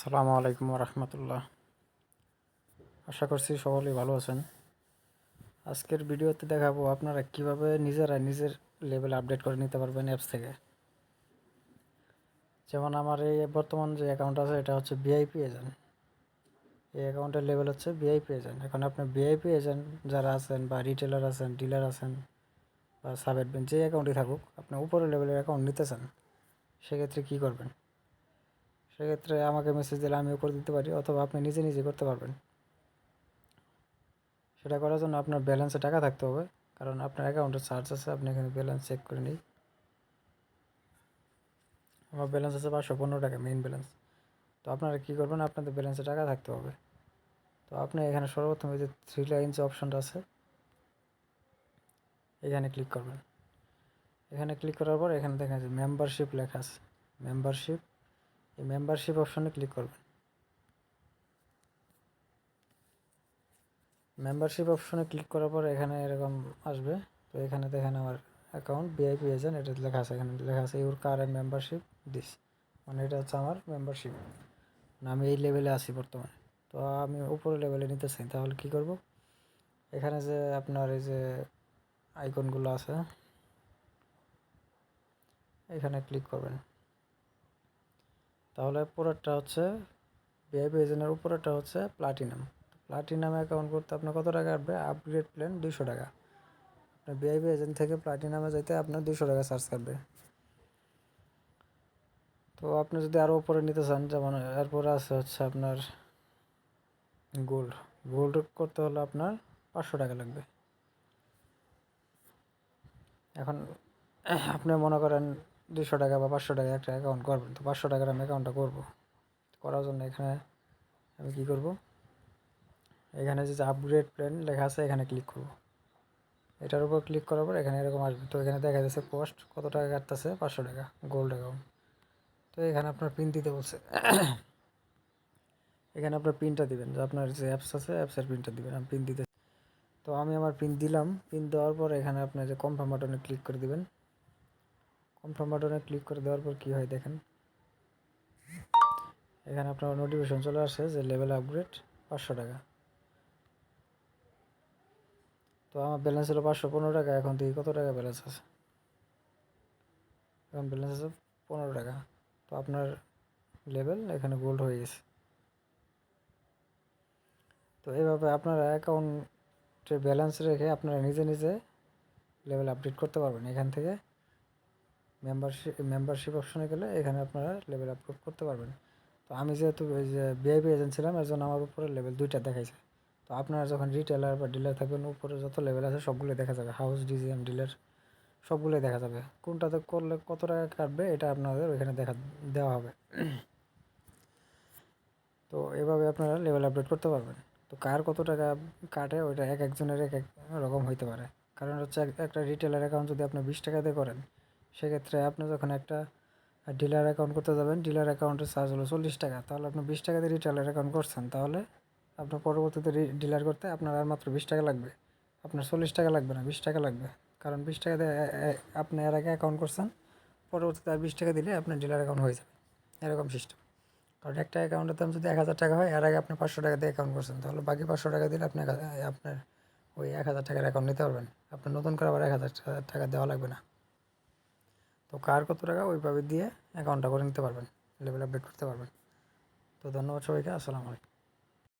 আসসালামু আলাইকুম রহমতুল্লাহ আশা করছি সকলেই ভালো আছেন। আজকের ভিডিওতে দেখাবো আপনারা কীভাবে নিজেরা নিজের লেভেল আপডেট করে নিতে পারবেন অ্যাপস থেকে। যেমন আমার এই বর্তমান যে অ্যাকাউন্ট আছে, এটা হচ্ছে ভিআইপি এজেন্ট এই অ্যাকাউন্টের লেভেল হচ্ছে ভিআইপি এজেন্ট এখন আপনি ভিআইপি এজেন্ট যারা আছেন বা রিটেলার আছেন ডিলার আছেন বা সাব অ্যাডমিন যে অ্যাকাউন্টই থাকুক, আপনি উপরের লেভেলের অ্যাকাউন্ট নিতে চান সেক্ষেত্রে কী করবেন? সেক্ষেত্রে আমাকে মেসেজ দিলে আমিও করে দিতে পারি, অথবা আপনি নিজে নিজে করতে পারবেন। সেটা করার জন্য আপনার ব্যালেন্সে টাকা থাকতে হবে, কারণ আপনার অ্যাকাউন্টে চার্জ আছে, আপনি এখানে ব্যালেন্স চেক করে নিই আমার ব্যালেন্স আছে পাঁচশো পনেরো টাকা মেইন ব্যালেন্স তো আপনারা কী করবেন, আপনাদের ব্যালেন্সে টাকা থাকতে হবে। তো আপনি এখানে সর্বপ্রথম যে থ্রি লাইন যে অপশনটা আছে, এখানে ক্লিক করবেন। এখানে ক্লিক করার পর এখানে দেখা যাচ্ছে মেম্বারশিপ লেখা আছে। মেম্বারশিপ এই মেম্বারশিপ অপশনে ক্লিক করবেন। মেম্বারশিপ অপশনে ক্লিক করার পর এখানে এরকম আসবে। তো এখানে দেখেন আমার অ্যাকাউন্ট বিআইপি এজেন্ট এটা লেখা আছে এখানে, লেখা আছে ইউর কার মেম্বারশিপ দিস মানে এটা হচ্ছে আমার মেম্বারশিপ আমি এই লেভেলে আছি বর্তমানে। তো আমি উপরে লেভেলে নিতে চাই তাহলে কী করব? এখানে যে আপনার এই যে আইকনগুলো আছে, এখানে ক্লিক করবেন। তাহলে পরেরটা হচ্ছে ভিআইপি এজেন্টের উপরেরটা হচ্ছে প্লাটিনাম প্লাটিনামে অ্যাকাউন্ট করতে আপনার কত টাকা আসবে? আপগ্রেড প্ল্যান দুশো টাকা। আপনার ভিআইপি এজেন্ট থেকে প্লাটিনামে যাইতে আপনার দুশো টাকা চার্জ কাটবে। তো আপনি যদি আরও উপরে নিতে চান, যেমন এরপরে আছে হচ্ছে আপনার গোল্ড গোল্ড করতে হলে আপনার পাঁচশো টাকা লাগবে। এখন আপনি মনে করেন দুশো টাকা বা পাঁচশো টাকা একটা অ্যাকাউন্ট করবেন। তো পাঁচশো টাকার আমি অ্যাকাউন্টটা করব। করার জন্য এখানে আমি কী করব? এখানে যে আপগ্রেড প্ল্যান লেখা আছে, এখানে ক্লিক করব। এটার উপর ক্লিক করার পর এখানে এরকম আসবে। তো এখানে দেখা যাচ্ছে পোস্ট কত টাকা কাটতেছে? পাঁচশো টাকা গোল্ড অ্যাকাউন্ট তো এখানে আপনার পিন দিতে বলছে। এখানে আপনার পিনটা দিবেন। যে আপনার যে অ্যাপস আছে অ্যাপসের পিনটা দিবেন। আমি পিন দিতে তো আমি আমার পিন দিলাম। পিন দেওয়ার পর এখানে আপনার যে কনফার্ম বাটনে ক্লিক করে দিবেন। কনফার্ম বাটনে ক্লিক করে দেওয়ার পর কী হয় দেখেন। এখানে আপনার নোটিফিকেশন চলে আসে যে লেভেল আপগ্রেড পাঁচশো টাকা। তো আমার ব্যালেন্স ছিল পাঁচশো পনেরো টাকা, এখন থেকে কত টাকা ব্যালেন্স আছে। এখন ব্যালেন্স আছে পনেরো টাকা। তো আপনার লেভেল এখানে গোল্ড হয়ে গেছে। তো এইভাবে আপনারা অ্যাকাউন্টে ব্যালেন্স রেখে আপনারা নিজে নিজে লেভেল আপডেট করতে পারবেন এখান থেকে। মেম্বারশিপ মেম্বারশিপ অপশনে গেলে এখানে আপনারা লেভেল আপলোড করতে পারবেন। তো আমি যেহেতু বিআইপি এজেন্ট ছিলাম, এর জন্য আমার উপরে লেভেল দুইটা দেখাইছে। তো আপনারা যখন রিটেলার বা ডিলার থাকবেন, উপরে যত লেভেল আছে সবগুলো দেখা যাবে। হাউস ডিজিএম ডিলার সবগুলোই দেখা যাবে। কোনটাতে করলে কত টাকা কাটবে, এটা আপনাদের ওইখানে দেখা, দেওয়া হবে। তো এভাবে আপনারা লেভেল আপডেট করতে পারবেন। তো কার কত টাকা কাটে, ওইটা এক একজনের এক এক রকম হইতে পারে। কারণ হচ্ছে একটা রিটেলার অ্যাকাউন্ট যদি আপনি বিশ টাকা দিয়ে করেন সেক্ষেত্রে আপনি যখন একটা ডিলার অ্যাকাউন্ট করতে যাবেন ডিলার অ্যাকাউন্টের চার্জ হলো চল্লিশ টাকা, তাহলে আপনি বিশ টাকা দিয়ে রিটেলার অ্যাকাউন্ট করছেন, তাহলে আপনার পরবর্তীতে ডিলার করতে আপনার আর মাত্র বিশ টাকা লাগবে। আপনার চল্লিশ টাকা লাগবে না, বিশ টাকা লাগবে। কারণ বিশ টাকা দিয়ে আপনি এর আগে অ্যাকাউন্ট করছেন, পরবর্তীতে আর বিশ টাকা দিলে আপনার ডিলার অ্যাকাউন্ট হয়ে যাবে, এরকম সিস্টেম কারণ একটা অ্যাকাউন্টের দাম যদি এক হাজার টাকা হয়, এর আগে আপনি পাঁচশো টাকা দিয়ে অ্যাকাউন্ট করছেন, তাহলে বাকি পাঁচশো টাকা দিলে আপনি আপনার ওই এক হাজার টাকার অ্যাকাউন্ট নিতে পারবেন। আপনার নতুন করে আবার এক হাজার টাকা দেওয়া লাগবে না। তো কার কত টাকা ওইভাবে দিয়ে অ্যাকাউন্টটা করে নিতে পারবেন, লেভেল আপডেট করতে পারবেন। তো ধন্যবাদ সবাইকে, আসসালামু আলাইকুম।